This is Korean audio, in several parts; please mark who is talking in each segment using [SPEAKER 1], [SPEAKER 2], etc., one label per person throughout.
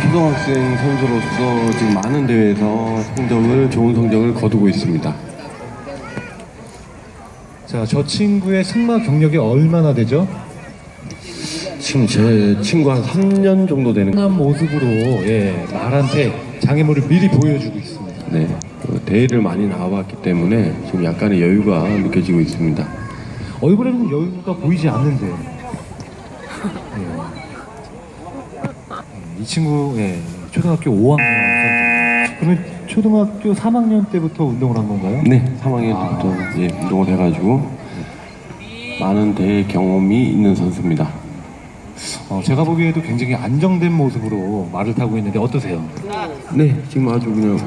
[SPEAKER 1] 초등학생 선수로서 지금 많은 대회에서 성적을 좋은 성적을 거두고 있습니다.
[SPEAKER 2] 자, 저 친구의 승마 경력이 얼마나 되죠?
[SPEAKER 1] 지금 제 친구 한 3년 정도 되는
[SPEAKER 2] 한 모습으로 예, 말한테 장애물을 미리 보여주고 있습니다.
[SPEAKER 1] 네, 그 대회를 많이 나와봤기 때문에 지금 약간의 여유가 느껴지고 있습니다.
[SPEAKER 2] 얼굴에는 여유가 보이지 않는데 이 친구 예, 초등학교 5학년 선수. 그러면 초등학교 3학년 때부터 운동을 한 건가요?
[SPEAKER 1] 네, 3학년 때부터 예, 운동을 해가지고 많은 대회 경험이 있는 선수입니다.
[SPEAKER 2] 어, 제가 보기에도 굉장히 안정된 모습으로 말을 타고 있는데 어떠세요?
[SPEAKER 1] 네, 지금 아주 그냥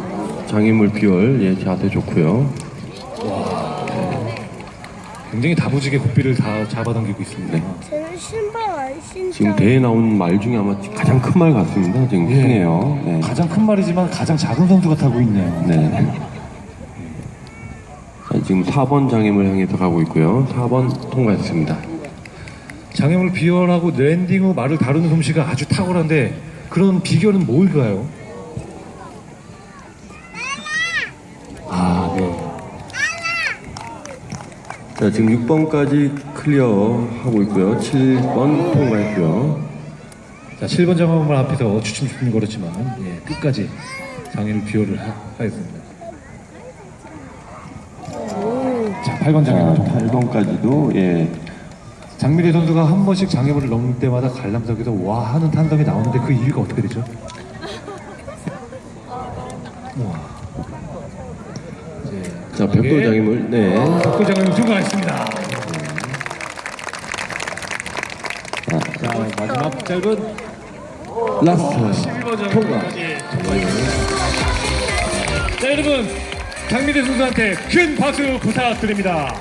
[SPEAKER 1] 장애물 비율 예, 자세 좋고요.
[SPEAKER 2] 굉장히 다부지게 고삐를 다 잡아당기고 있습니다.
[SPEAKER 3] 쟤는 신발 안 신자.
[SPEAKER 1] 지금 대회 나온 말 중에 아마 가장 큰 말 같습니다. 지금
[SPEAKER 2] 예.
[SPEAKER 1] 크네요. 네.
[SPEAKER 2] 가장 큰 말이지만 가장 작은 선수가 타고 있네요.
[SPEAKER 1] 네. 자, 지금 4번 장애물 향해서 가고 있고요. 4번 통과했습니다.
[SPEAKER 2] 장애물 비열하고 랜딩 후 말을 다루는 솜씨가 아주 탁월한데 그런 비결은 뭘까요?
[SPEAKER 1] 자, 지금 6번까지 클리어하고 있고요. 7번 통과했고요.
[SPEAKER 2] 자, 7번 장애물 앞에서 주춤 주춤 걸었지만 예, 끝까지 장애물 비열을 하, 하였습니다. 자, 8번
[SPEAKER 1] 자,
[SPEAKER 2] 장애물.
[SPEAKER 1] 8번까지도 예.
[SPEAKER 2] 장미래 선수가 한 번씩 장애물을 넘을 때마다 관람석에서 와 하는 탄성이 나오는데 그 이유가 어떻게 되죠? 와.
[SPEAKER 1] 자, 장애물. 네.
[SPEAKER 2] 장애물 통과했습니다. 자, 마지막 짧은
[SPEAKER 1] 라스트
[SPEAKER 2] 12번
[SPEAKER 1] 통과.
[SPEAKER 2] 자, 여러분 장미래 선수한테 큰 박수 부탁드립니다.